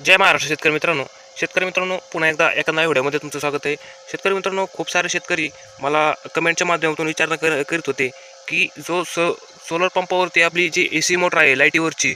जय महाराष्ट्र शेतकरी मित्रांनो. शेतकरी मित्रांनो पुन्हा एकदा एका नव्या व्हिडिओमध्ये तुमचं स्वागत आहे. शेतकरी मित्रांनो खूप सारे शेतकरी मला कमेंटच्या माध्यमातून विचारणा कर करीत होते की जो सो सोलर पंपावरती आपली जी ए सी मोटर आहे लाईटीवरची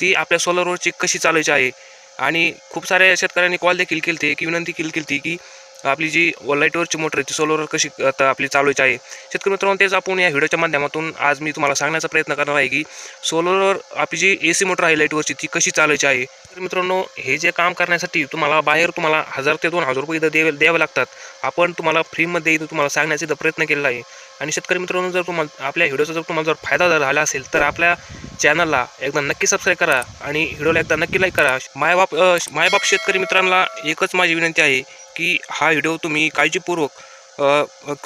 ती आपल्या सोलरवरची कशी चालायची आहे? आणि खूप साऱ्या शेतकऱ्यांनी कॉल देखील केली होते की विनंती केली केली की आपली जी लाईटवरची मोटर आहे ती सोलरवर कशी आता आपली चालवायची आहे. शेतकरी मित्रांनो तेच आपण या व्हिडिओच्या माध्यमातून आज मी तुम्हाला सांगण्याचा प्रयत्न करणार आहे की सोलरवर आपली जी ए सी मोटर आहे लाईटवरची ती कशी चालवायची आहे. तर मित्रांनो हे जे काम करण्यासाठी तुम्हाला बाहेर तुम्हाला हजार ते दोन हजार रुपये इथं द्यावे द्यावे लागतात. आपण तुम्हाला फ्रीमध्ये इथं तुम्हाला सांगण्याचा इथं प्रयत्न केलेला आहे. आणि शेतकरी मित्रांनो जर तुम्हाला आपल्या व्हिडिओचा जर तुम्हाला जर फायदा जर झाला असेल तर आपल्या चॅनलला एकदा नक्की सबस्क्राईब करा आणि व्हिडिओला एकदा नक्की लाईक करा. मायबाप मायबाप शेतकरी मित्रांना एकच माझी विनंती आहे की हा व्हिडिओ तुम्ही काळजीपूर्वक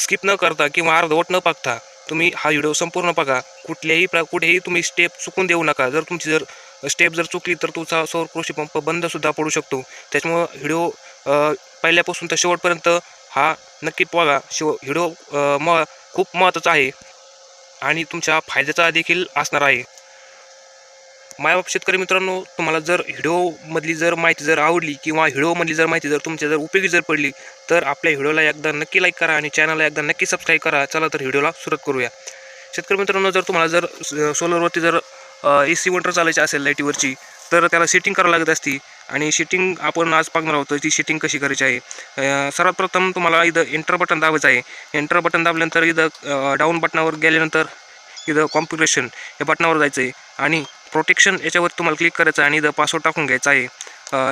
स्किप न करता किंवा अर्धवट न पाकता तुम्ही हा व्हिडिओ संपूर्ण बघा. कुठल्याही प्र कुठेही तुम्ही स्टेप चुकून देऊ नका. जर तुमची जर स्टेप जर चुकली तर तुमचा सौर कृषी पंप बंदसुद्धा पडू शकतो. त्याच्यामुळं व्हिडिओ पहिल्यापासून तर शेवटपर्यंत हा नक्की बघा. शेव व्हिडिओ म खूप महत्त्वाचा आहे. आणि तुमच्या फायद्याचा देखील असणार आहे. मायबाप शेतकरी मित्रांनो तुम्हाला जर व्हिडिओमधली जर माहिती जर आवडली किंवा व्हिडिओमधली जर माहिती जर तुमच्या जर उपयोगी जर पडली तर आपल्या व्हिडिओला एकदा नक्की लाईक करा आणि चॅनलला एकदा नक्की सबस्क्राईब करा. चला तर व्हिडिओला सुरुवात करूया. शेतकरी मित्रांनो जर तुम्हाला जर स- सोलरवरती जर ए सी मोटर चालायची असेल लाईटीवरची तर त्याला सेटिंग करावं लागत असती. आणि शेटिंग आपण आज पाहणार आहोत ती शेटिंग कशी करायची आहे. सर्वात प्रथम तुम्हाला इथं एंटर बटन दाबायचं आहे. एंटर बटन दाबल्यानंतर इथं डाऊन बटनावर गेल्यानंतर इथं कॉम्प्युटेशन या बटनावर जायचं आहे आणि प्रोटेक्शन याच्यावर तुम्हाला क्लिक करायचं आणि इथं पासवर्ड टाकून घ्यायचा आहे.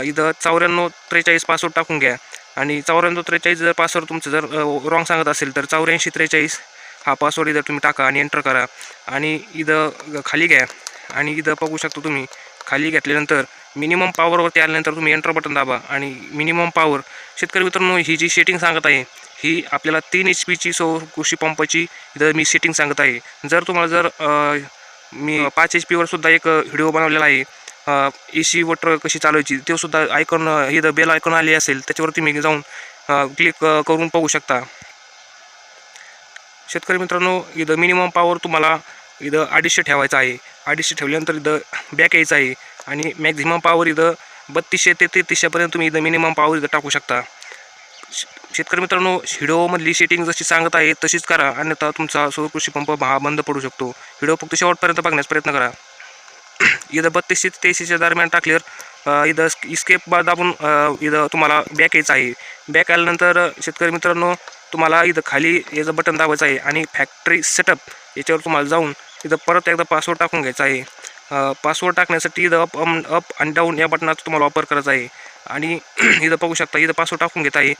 इथं चौऱ्याण्णव त्रेचाळीस पासवर्ड टाकून घ्या. आणि चौऱ्याण्णव त्रेचाळीस जर पासवर्ड तुमचं जर रॉंग सांगत असेल तर चौऱ्याऐंशी त्रेचाळीस हा पासवर्ड इथं तुम्ही टाका आणि एंटर करा. आणि इथं खाली घ्या. आणि इथं बघू शकतो तुम्ही खाली घेतल्यानंतर मिनिमम पॉवरवरती आल्यानंतर तुम्ही एंटर बटन दाबा. आणि मिनिमम पॉवर शेतकरी मित्रांनो ही जी सेटिंग सांगत आहे ही आपल्याला तीन एच पीची सो कृषी पंपाची इथं मी सेटिंग सांगत आहे. जर तुम्हाला जर मी पाच एच पीवर सुद्धा एक व्हिडिओ बनवलेला आहे. ए सी वॉटर कशी चालवायची ते सुद्धा आयकॉन इथं बेल आयकॉन आली असेल त्याच्यावरती मी जाऊन क्लिक करून पाहू शकता. शेतकरी मित्रांनो इथं मिनिमम पॉवर तुम्हाला इथं अडीचशे ठेवायचं आहे. अडीचशे ठेवल्यानंतर इथं बॅक यायचं आहे. आणि मॅक्झिमम पॉवर इथं बत्तीसशे ते तेहतीसशेपर्यंत तुम्ही इथं मिनिमम पॉवर इथं टाकू शकता. श- शेतकरी मित्रांनो व्हिडिओमधली सेटिंग जशी सांगत आहे तशीच करा. अन्यथा तुमचा सौर कृषी पंप हा बंद पडू शकतो. व्हिडिओ फक्त शेवटपर्यंत बघण्याचा प्रयत्न करा. इथं बत्तीसशे ते तेहतीसच्या दरम्यान टाकल्यावर इथं इस्केप बा दाबून इथं तुम्हाला बॅक यायचं आहे. बॅक आल्यानंतर शेतकरी मित्रांनो तुम्हाला इथं खाली याचं बटन दाबायचं आहे आणि फॅक्टरी सेटअप याच्यावर तुम्हाला जाऊन इथं परत एकदा पासवर्ड टाकून घ्यायचा आहे. पासवर्ड टाकण्यासाठी इथं अप अप आणि डाऊन या बटनाचा तुम्हाला वापर करायचा आहे. आणि इथं बघू शकता इथं पासवर्ड टाकून घेत आहे.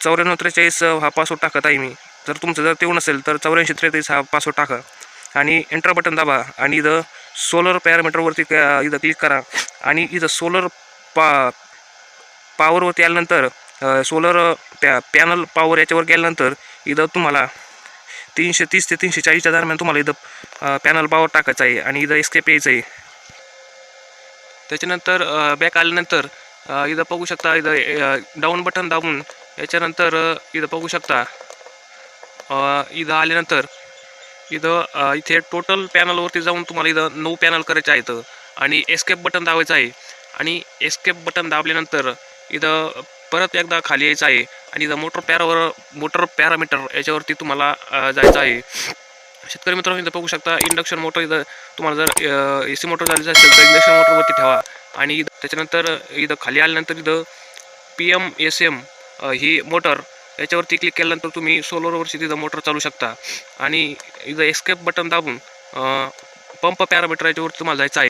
चौऱ्याण्णव त्रेचाळीस हा पासवर्ड टाकत आहे मी. जर तुमचं जर तेवढं नसेल तर चौऱ्याऐंशी त्रेचाळीस हा पासवर्ड टाका. आणि एंटर बटन दाबा. आणि इथं सोलर पॅरामीटरवरती क- इथं क्लिक करा. आणि इथं सोलर पा पॉवरवरती आल्यानंतर सोलर पॅ पॅनल पॉवर याच्यावर गेल्यानंतर इथं तुम्हाला तीनशे तीस ते तीनशे चाळीसच्या दरम्यान तुम्हाला इथं पॅनल पावर टाकायचं आहे आणि इथं एस्केप यायचं आहे. त्याच्यानंतर बॅक आल्यानंतर इथं बघू शकता इथं डाऊन बटन दाबून याच्यानंतर इथं बघू शकता इथं आल्यानंतर इथं इथे टोटल पॅनलवरती जाऊन तुम्हाला इथं नऊ पॅनल करायचे आहेत आणि एस्केप बटन दाबायचं आहे. आणि एस्केप बटन दाबल्यानंतर इथं परत एकदा खाली यायचं आहे. आणि इथं मोटर पॅरावर मोटर पॅरामीटर याच्यावरती तुम्हाला जायचं आहे. शेतकरी मित्रांनो इथं बघू शकता इंडक्शन मोटर इथं तुम्हाला जर ए सी मोटर झाली असेल तर इंडक्शन मोटरवरती ठेवा. आणि त्याच्यानंतर इथं खाली आल्यानंतर इथं पी एम एस एम ही मोटर याच्यावरती क्लिक केल्यानंतर तुम्ही सोलरवरची तिथं मोटर चालू शकता. आणि इथं एस्केप बटन दाबून पंप पॅरामीटर याच्यावरती तुम्हाला जायचं आहे.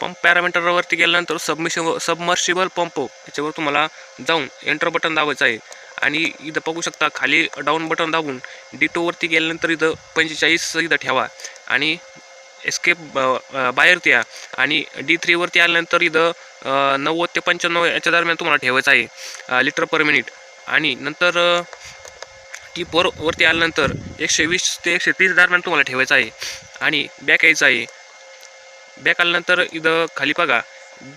पंप पॅरामीटरवरती गेल्यानंतर सबमिशन सबमर्शिबल पंप याच्यावर तुम्हाला जाऊन एंटर बटन दाबायचं आहे. आणि इथं बघू शकता खाली डाऊन बटन दाबून डी टूवरती गेल्यानंतर इथं पंचेचाळीस इथं ठेवा. आणि एस्केप बाहेर या. आणि डी थ्रीवरती आल्यानंतर इथं नव्वद ते पंच्याण्णव याच्या दरम्यान तुम्हाला ठेवायचं आहे लिटर पर मिनिट आणि नंतर टी फोरवरती आल्यानंतर एकशे वीस ते एकशे तीस दरम्यान तुम्हाला ठेवायचं आहे. आणि बॅक यायचं आहे. बॅक आल्यानंतर इथं खाली बघा.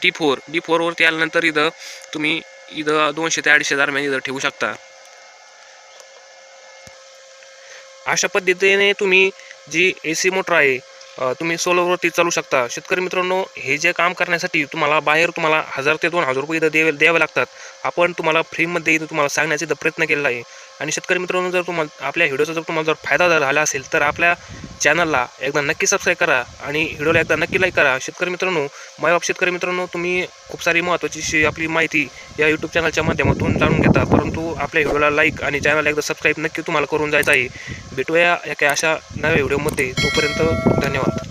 डी फोर डी फोरवरती आल्यानंतर इथं तुम्ही इथं दोनशे ते अडीचशे दरम्यान इथं ठेवू शकता. अशा पद्धतीने तुम्ही जी ए सी मोटर आहे तुम्ही सोलरवरती चालू शकता. शेतकरी मित्रांनो हे जे काम करण्यासाठी तुम्हाला बाहेर तुम्हाला हजार ते दोन हजार रुपये इथं द्यावे द्यावे लागतात. आपण तुम्हाला फ्रीमध्ये इथं तुम्हाला सांगण्याचा इथं प्रयत्न केलेला आहे. आणि शेतकरी मित्रांनो जर तुम्हाला आपल्या व्हिडिओचा जर तुम्हाला जर फायदा जर झाला असेल तर आपल्या चॅनलला एकदा नक्की सबस्क्राईब करा आणि व्हिडिओला एकदा नक्की लाईक करा. शेतकरी मित्रांनो मायबाप शेतकरी मित्रांनो तुम्ही खूप सारी महत्त्वाची शी आपली माहिती या यूट्यूब चॅनलच्या माध्यमातून जाणून घेता. परंतु आपल्या व्हिडिओला लाईक आणि चॅनलला एकदा सबस्क्राईब नक्की तुम्हाला करून जायचं आहे. भेटूया एका अशा नव्या व्हिडिओमध्ये. तोपर्यंत धन्यवाद.